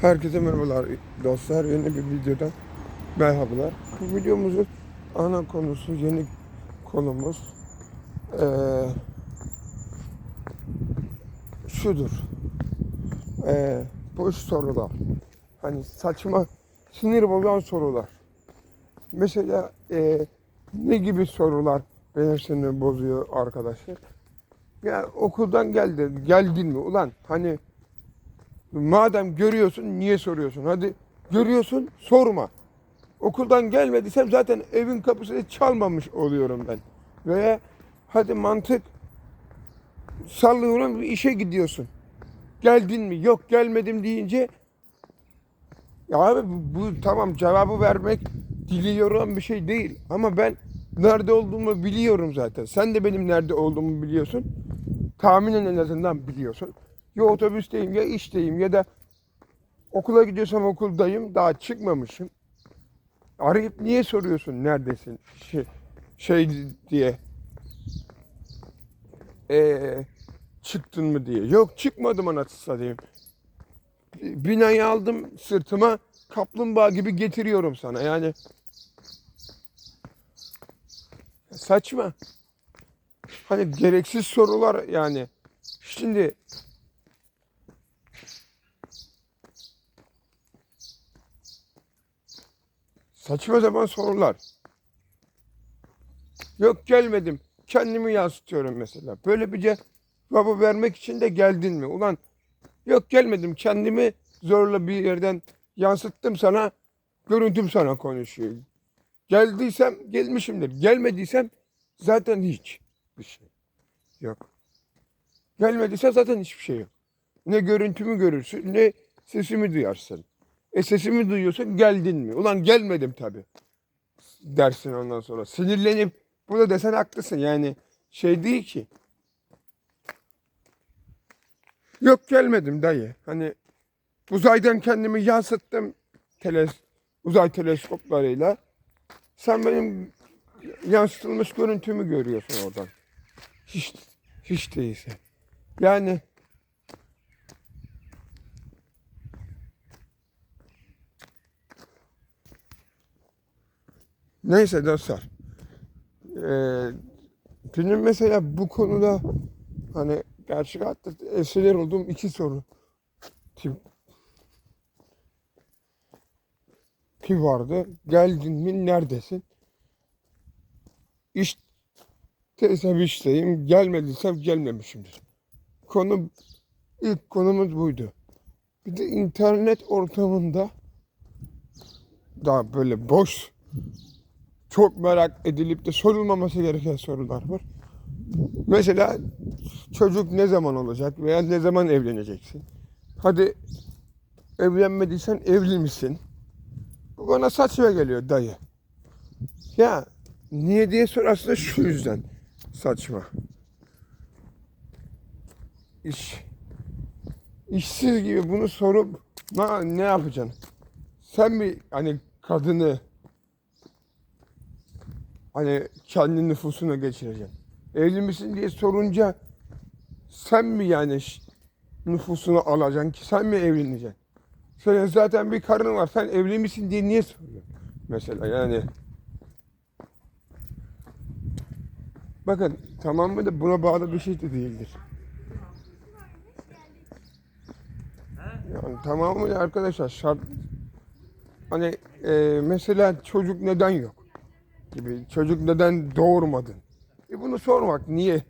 Herkese merhabalar dostlar. Yeni bir videodan merhabalar. Bu videomuzun ana konusu, yeni konumuz eee, şudur. Eee boş sorular. Hani saçma, sinir bozan sorular. Mesela eee, ne gibi sorular benim sinirimi bozuyor arkadaşlar? Ya okuldan geldin, geldin mi? Ulan hani Madem görüyorsun niye soruyorsun? Hadi görüyorsun sorma. Okuldan gelmediysem zaten evin kapısını çalmamış oluyorum ben. Veya hadi mantık sallıyorum işe gidiyorsun. Geldin mi? Yok gelmedim deyince ya abi bu, bu tamam cevabı vermek diliyorum bir şey değil. Ama ben nerede olduğumu biliyorum zaten. Sen de benim nerede olduğumu biliyorsun. Tahminen en azından biliyorsun. Ya otobüsteyim ya işteyim ya da okula gidiyorsam okuldayım daha çıkmamışım. Arayıp niye soruyorsun neredesin şey, şey diye. Ee, çıktın mı diye. Yok çıkmadım anasını satayım. Binayı aldım sırtıma kaplumbağa gibi getiriyorum sana yani. Saçma. Hani gereksiz sorular yani. Şimdi Saçma sapan sorular. Yok gelmedim. Kendimi yansıtıyorum mesela. Böyle bir cevabı vermek için de geldin mi? Ulan yok gelmedim. Kendimi zorla bir yerden yansıttım sana. Görüntüm sana konuşuyor. Geldiysem gelmişimdir. Gelmediysem zaten hiç bir şey yok. Gelmediyse zaten hiçbir şey yok. Ne görüntümü görürsün ne sesimi duyarsın. E sesimi duyuyorsun geldin mi? Ulan gelmedim tabii. Dersin ondan sonra. Sinirlenip burada desen haklısın yani şey değil ki. Yok gelmedim dayı. Hani uzaydan kendimi yansıttım teles uzay teleskoplarıyla. Sen benim yansıtılmış görüntümü görüyorsun oradan. Hiç hiç değilse. Yani Neyse dostlar. Ee, mesela bu konuda hani gerçek hayatta esirler olduğum iki soru tip, tip vardı. Geldin mi? Neredesin? İşteysem işteyim. Gelmediysem gelmemişimdir. Konu ilk konumuz buydu. Bir de internet ortamında daha böyle boş çok merak edilip de sorulmaması gereken sorular var. Mesela çocuk ne zaman olacak veya ne zaman evleneceksin? Hadi evlenmediysen evli misin? Bu bana saçma geliyor dayı. Ya niye diye sorarsa şu yüzden saçma. İş işsiz gibi bunu sorup ne, yapacaksın? Sen mi hani kadını hani kendi nüfusuna geçireceksin. Evli misin diye sorunca sen mi yani nüfusunu alacaksın ki sen mi evleneceksin? Senin zaten bir karın var sen evli misin diye niye soruyorsun? Mesela yani bakın tamamı da buna bağlı bir şey de değildir. Yani tamamıyla arkadaşlar şart hani e, mesela çocuk neden yok? Gibi çocuk neden doğurmadın? E bunu sormak niye?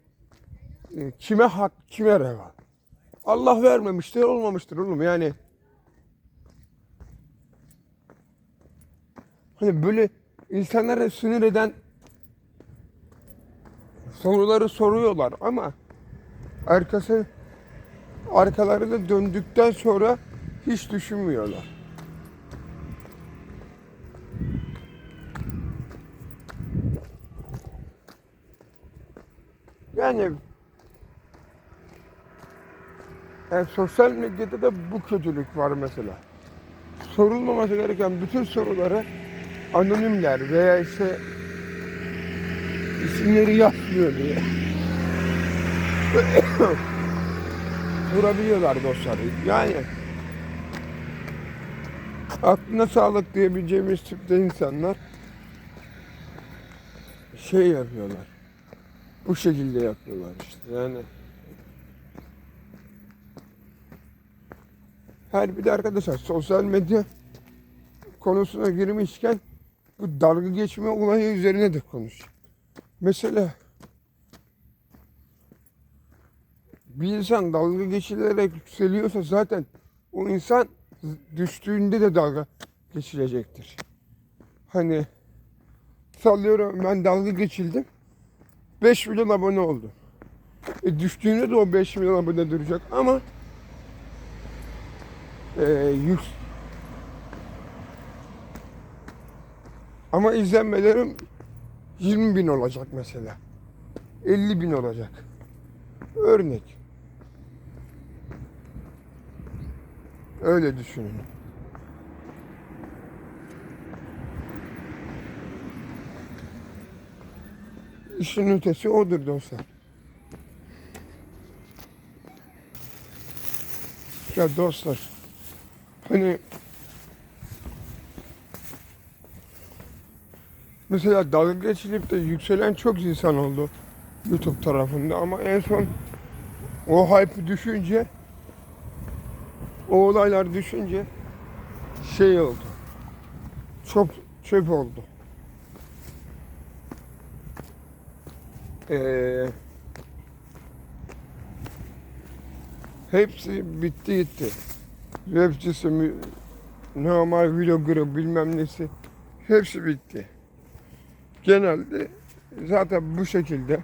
E, kime hak, kime reva? Allah vermemiştir, olmamıştır oğlum yani. Hani böyle insanlara sinir eden soruları soruyorlar ama arkası arkalarını döndükten sonra hiç düşünmüyorlar. Yani yani sosyal medyada da bu kötülük var mesela. Sorulmaması gereken bütün soruları anonimler veya işte isimleri yazmıyor diye sorabiliyorlar dostlar. Yani aklına sağlık diyebileceğimiz tipte insanlar şey yapıyorlar. Bu şekilde yapıyorlar işte yani. Her bir de arkadaşlar sosyal medya konusuna girmişken bu dalga geçme olayı üzerine de konuş. Mesela bir insan dalga geçilerek yükseliyorsa zaten o insan düştüğünde de dalga geçilecektir. Hani sallıyorum ben dalga geçildim. 5 milyon abone oldu. E düştüğünde de o 5 milyon abone duracak ama e, yük... Ama izlenmelerim 20 bin olacak mesela. 50 bin olacak. Örnek. Öyle düşünün. İşin ötesi odur dostlar. Ya dostlar, hani mesela dalga geçilip de yükselen çok insan oldu YouTube tarafında ama en son o hype düşünce o olaylar düşünce şey oldu. Çöp, çöp oldu. Ee, hepsi bitti gitti. Rapçisi, normal vlogger'ı bilmem nesi hepsi bitti. Genelde zaten bu şekilde.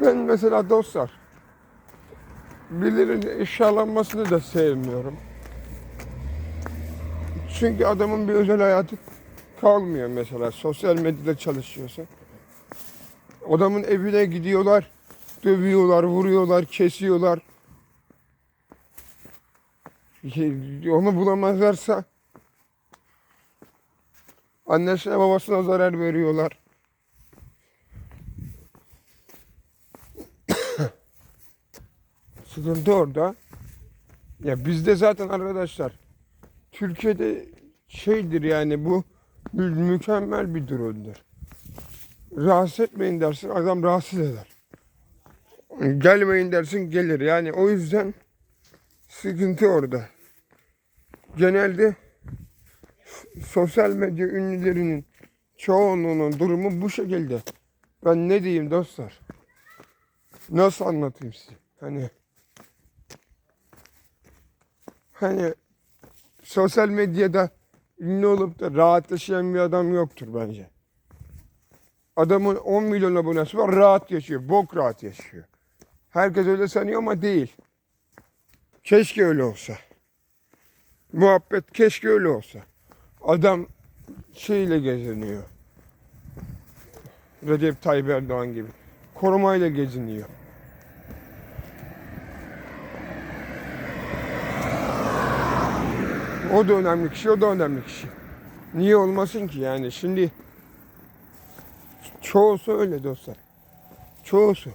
Ben mesela dostlar birilerinin ifşalanmasını da sevmiyorum. Çünkü adamın bir özel hayatı kalmıyor mesela sosyal medyada çalışıyorsa. Adamın evine gidiyorlar, dövüyorlar, vuruyorlar, kesiyorlar. Şey, Onu bulamazlarsa annesine babasına zarar veriyorlar. Sıkıntı orada. Ya bizde zaten arkadaşlar Türkiye'de şeydir yani bu mü- mükemmel bir durumdur. Rahatsız etmeyin dersin adam rahatsız eder. Gelmeyin dersin gelir. Yani o yüzden sıkıntı orada. Genelde sosyal medya ünlülerinin çoğunluğunun durumu bu şekilde. Ben ne diyeyim dostlar? Nasıl anlatayım size? Hani hani sosyal medyada ünlü olup da rahat bir adam yoktur bence. Adamın 10 milyon abonesi var rahat yaşıyor. Bok rahat yaşıyor. Herkes öyle sanıyor ama değil. Keşke öyle olsa. Muhabbet keşke öyle olsa. Adam şeyle geziniyor. Recep Tayyip Erdoğan gibi. Korumayla geziniyor. O da önemli kişi, o da önemli kişi. Niye olmasın ki yani? Şimdi çoğusu öyle dostlar. Çoğusu.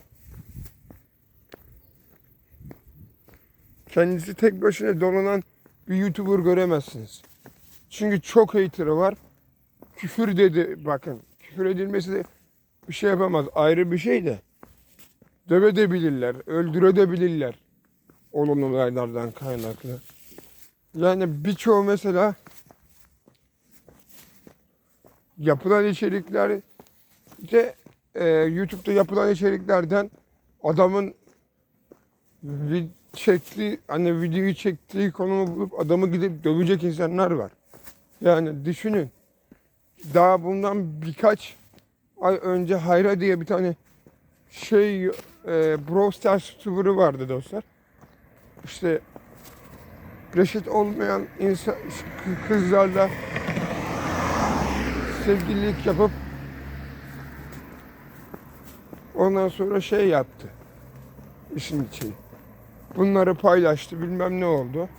Kendisi tek başına dolanan bir YouTuber göremezsiniz. Çünkü çok hater'ı var. Küfür dedi bakın. Küfür edilmesi de bir şey yapamaz. Ayrı bir şey de. Dövebilirler, öldürebilirler. Olan olaylardan kaynaklı. Yani birçoğu mesela yapılan içerikler de e, YouTube'da yapılan içeriklerden adamın çektiği hani videoyu çektiği konumu bulup adamı gidip dövecek insanlar var. Yani düşünün. Daha bundan birkaç ay önce Hayra diye bir tane şey e, Brawl Stars vardı dostlar. İşte reşit olmayan insan kızlarla sevgililik yapıp ondan sonra şey yaptı. İşin içi. Bunları paylaştı bilmem ne oldu.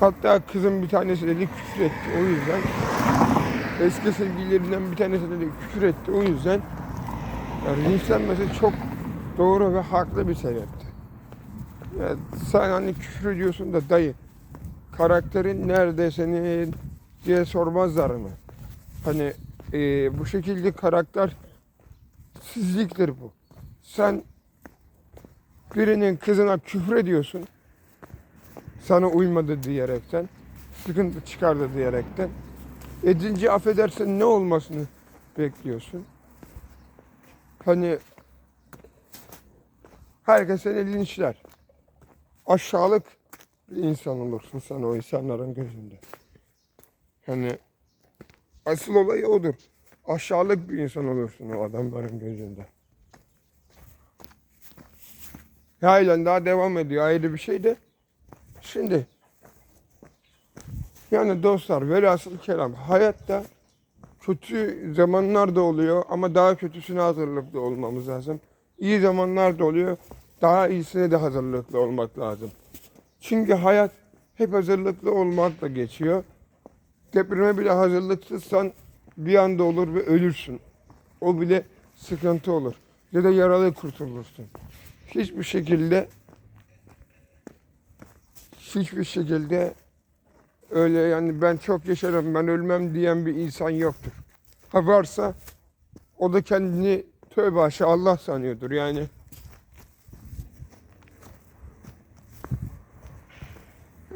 Hatta kızın bir tanesi dedi küfür etti o yüzden. Eski sevgililerinden bir tanesi dedi küfür etti o yüzden. Yani linçlenmesi çok doğru ve haklı bir sebepti. Ya sen hani küfür ediyorsun da dayı karakterin nerede senin diye sormazlar mı? Hani e, bu şekilde karakter sizliktir bu. Sen birinin kızına küfür ediyorsun. Sana uymadı diyerekten. Sıkıntı çıkardı diyerekten. Edince affedersin ne olmasını bekliyorsun. Hani herkes seni linçler. Aşağılık bir insan olursun sen o insanların gözünde. Hani asıl olayı odur. Aşağılık bir insan olursun o adamların gözünde. Halen daha devam ediyor ayrı bir şey de. Şimdi yani dostlar velhasıl kelam hayatta kötü zamanlar da oluyor ama daha kötüsüne hazırlıklı olmamız lazım. İyi zamanlar da oluyor. Daha iyisine de hazırlıklı olmak lazım. Çünkü hayat hep hazırlıklı olmakla geçiyor. Depreme bile hazırlıksızsan bir anda olur ve ölürsün. O bile sıkıntı olur. Ya da yaralı kurtulursun. Hiçbir şekilde hiçbir şekilde öyle yani ben çok yaşarım ben ölmem diyen bir insan yoktur. Ha varsa o da kendini tövbe aşağı Allah sanıyordur yani.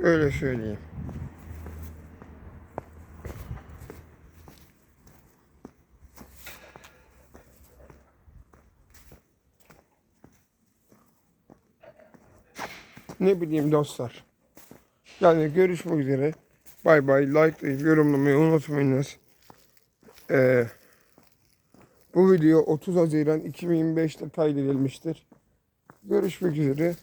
Öyle söyleyeyim. Ne bileyim dostlar. Yani görüşmek üzere. Bay bay. Like, yorumlamayı unutmayınız. Ee, bu video 30 Haziran 2025'te kaydedilmiştir. Görüşmek üzere.